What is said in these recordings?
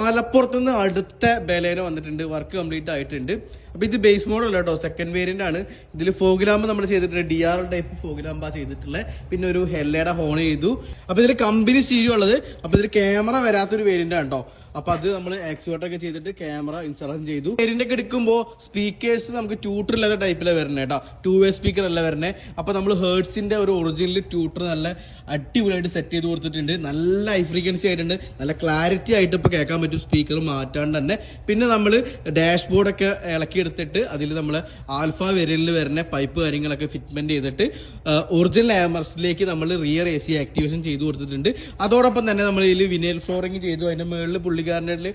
മലപ്പുറത്ത് നിന്ന് അടുത്ത ബലേന വന്നിട്ടുണ്ട് വർക്ക് കംപ്ലീറ്റ് ആയിട്ടുണ്ട്. അപ്പൊ ഇത് ബേസ് മോഡൽ കേട്ടോ സെക്കൻഡ് വേരിയന്റ് ആണ്. ഇതിൽ ഫോഗിലാമ്പ് നമ്മൾ ചെയ്തിട്ടുണ്ട് ഡി ആർ ടൈപ്പ് ഫോഗിലാമ്പ ചെയ്തിട്ടുള്ളത് പിന്നെ ഒരു ഹെല്ലയുടെ ഹോൺ ചെയ്തു. അപ്പൊ ഇതിൽ കമ്പനി സ്റ്റീരിയോ ഉള്ളത് അപ്പൊ ഇതിൽ ക്യാമറ വരാത്തൊരു വേരിയന്റ് ആണ് കേട്ടോ അപ്പൊ അത് നമ്മൾ ആക്സുവേറ്റർ ഒക്കെ ചെയ്തിട്ട് ക്യാമറ ഇൻസ്റ്റാൾ ചെയ്തു. പേരിന്റെ ഒക്കെ എടുക്കുമ്പോൾ സ്പീക്കേഴ്സ് നമുക്ക് ട്യൂട്ടർ ഇല്ലാത്ത ടൈപ്പിലാണ് വരുന്നത് കേട്ടോ ടു വേ സ്പീക്കർ അല്ല വരുന്നത് അപ്പൊ നമ്മൾ ഹേർട്സിന്റെ ഒരു ഒറിജിനൽ ട്യൂട്ടർ നല്ല അടിപൊളിയായിട്ട് സെറ്റ് ചെയ്ത് കൊടുത്തിട്ടുണ്ട്. നല്ല ഹൈ ഫ്രീക്വൻസി ആയിട്ടുണ്ട്. നല്ല ക്ലാരിറ്റി ആയിട്ട് ഇപ്പൊ കേൾക്കാൻ പറ്റും സ്പീക്കർ മാറ്റാണ്ട് തന്നെ. പിന്നെ നമ്മൾ ഡാഷ്ബോർഡ് ഒക്കെ ഇളക്കിയെടുത്തിട്ട് അതിൽ നമ്മൾ ആൽഫ വെരിയലിൽ വരുന്ന പൈപ്പ് കാര്യങ്ങളൊക്കെ ഫിറ്റ്മെന്റ് ചെയ്തിട്ട് ഒറിജിനൽ ആമർസിലേക്ക് നമ്മൾ റിയർ എ സി ആക്ടിവേഷൻ ചെയ്തു കൊടുത്തിട്ടുണ്ട്. അതോടൊപ്പം തന്നെ നമ്മൾ ഇതിൽ വിനയൽ ഫ്ലോറിംഗ് ചെയ്തു. അതിന്റെ മുകളിൽ പുള്ളിക്കാരന്റെ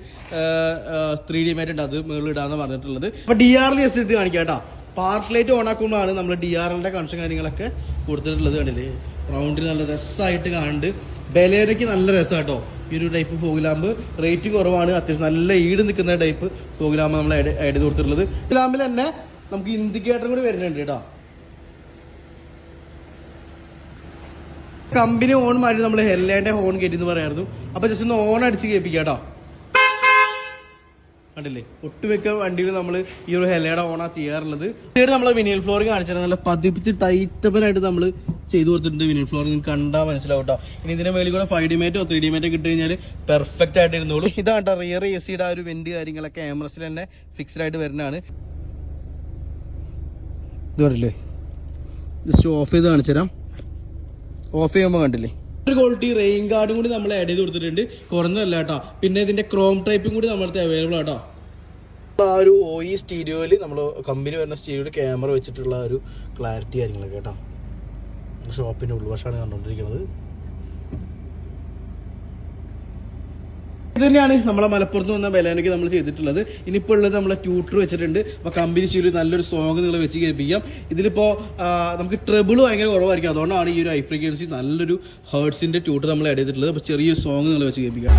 ത്രീ ഡി മാറ്റ് ഉണ്ട് അത് മുകളിൽ ഇടാന്ന് പറഞ്ഞിട്ടുള്ളത്. അപ്പൊ ഡി ആറിൽ ജസ്റ്റ് ഇട്ട് കാണിക്കാം കേട്ടോ. പാർക്ക് ലൈറ്റ് ഓൺ ആക്കുമ്പോഴാണ് നമ്മൾ ഡി ആർ എല്ലിന്റെ കണക്ഷൻ കാര്യങ്ങളൊക്കെ കൊടുത്തിട്ടുള്ളത് കണ്ടില്ലേ? റൗണ്ടിൽ നല്ല രസമായിട്ട് കാണുന്നുണ്ട് ബലേനയ്ക്ക് നല്ല രസം കേട്ടോ. ഈ ഒരു ടൈപ്പ് ഫോഗ്ലാമ്പ് റേറ്റ് കുറവാണ്. അത്യാവശ്യം നല്ല ഈട് നിൽക്കുന്ന ടൈപ്പ് ഫോഗ്ലാമ്പ് നമ്മൾ ആഡ് ചെയ്ത് കൊടുത്തിട്ടുള്ളത്. ലാമ്പിൽ തന്നെ നമുക്ക് ഇൻഡിക്കേറ്റർ കൂടി വരുന്നുണ്ട് കേട്ടോ. കമ്പനി ഓൺ മാറ്റി നമ്മൾ ഹെല്ലേന്റെ ഹോൺ കയറ്റി എന്ന് പറയായിരുന്നു അപ്പൊ ജസ്റ്റ് ഒന്ന് ഓൺ അടിച്ച് കേൾപ്പിക്കാം കേട്ടോ. കണ്ടില്ലേ? ഒട്ടുമിക്ക വണ്ടിയിൽ നമ്മൾ ഈ ഒരു ഹെലയുടെ ഓണാ ചെയ്യാറുള്ളത്. പിന്നീട് നമ്മൾ വിനിയൽ ഫ്ലോറിംഗ് കാണിച്ചത് നല്ല പതിപ്പിച്ച് ടൈറ്റപ്പനായിട്ട് നമ്മൾ ചെയ്തു കൊടുത്തിട്ടുണ്ട് വിനിയൽ ഫ്ലോറിംഗ് കണ്ടാൽ മനസ്സിലാവും കേട്ടോ ഇനി ഇതിന്റെ മേലിൽ കൂടെ ഫൈവ് ഡിമേറ്റോ ത്രീ ഡിമേറ്റോ കിട്ടി കഴിഞ്ഞാൽ പെർഫെക്റ്റ് ആയിട്ട് ഇരുന്നോളൂ. ഇതാണ് കേട്ടോ റിയർ എ സിയുടെ ആ ഒരു വെന്റ് കാര്യങ്ങളൊക്കെ ആമറസിൽ തന്നെ ഫിക്സ്ഡ് ആയിട്ട് വരുന്നതാണ്. ഇത് കണ്ടില്ലേ? ജസ്റ്റ് ഓഫ് ചെയ്ത് കാണിച്ചു തരാം ഓഫ് ചെയ്യുമ്പോൾ കണ്ടില്ലേ? ഒരു ക്വാളിറ്റി റെയിൻ ഗാർഡും കൂടി നമ്മൾ ആഡ് ചെയ്ത് കൊടുത്തിട്ടുണ്ട്. കുറഞ്ഞതല്ല കേട്ടോ. പിന്നെ ഇതിന്റെ ക്രോം ടൈപ്പും കൂടി നമ്മളടുത്ത് അവൈലബിൾ ആട്ടോ ആ ഒരു ഒ ഇ സ്റ്റീരിയോയിൽ നമ്മൾ കമ്പനി വരുന്ന സ്റ്റീരിയോയിൽ ക്യാമറ വെച്ചിട്ടുള്ള ഒരു ക്ലാരിറ്റി കാര്യങ്ങളൊക്കെ കേട്ടോ. ഷോപ്പിന്റെ ഉൾവശമാണ് കണ്ടുകൊണ്ടിരിക്കുന്നത് ഇത് തന്നെയാണ് നമ്മളെ മലപ്പുറത്ത് വന്ന ബലാനയ്ക്ക് നമ്മൾ ചെയ്തിട്ടുള്ളത്. ഇനിയിപ്പോൾ ഉള്ളത് നമ്മളെ ട്യൂട്ടർ വെച്ചിട്ടുണ്ട്. അപ്പോൾ കമ്പനി സ്റ്റീരിയോ നല്ലൊരു സോങ് നിങ്ങൾ വെച്ച് കേൾപ്പിക്കാം. ഇതിലിപ്പോൾ നമുക്ക് ട്രബിൾ ഭയങ്കര കുറവായിരിക്കും. അതുകൊണ്ടാണ് ഈ ഒരു ഹൈ ഫ്രീക്വൻസി നല്ലൊരു ഹേർട്സിന്റെ ട്യൂട്ടർ നമ്മൾ ആഡ് ചെയ്തിട്ടുള്ളത്. അപ്പോൾ ചെറിയൊരു സോങ് നിങ്ങൾ വെച്ച് കേൾപ്പിക്കാം.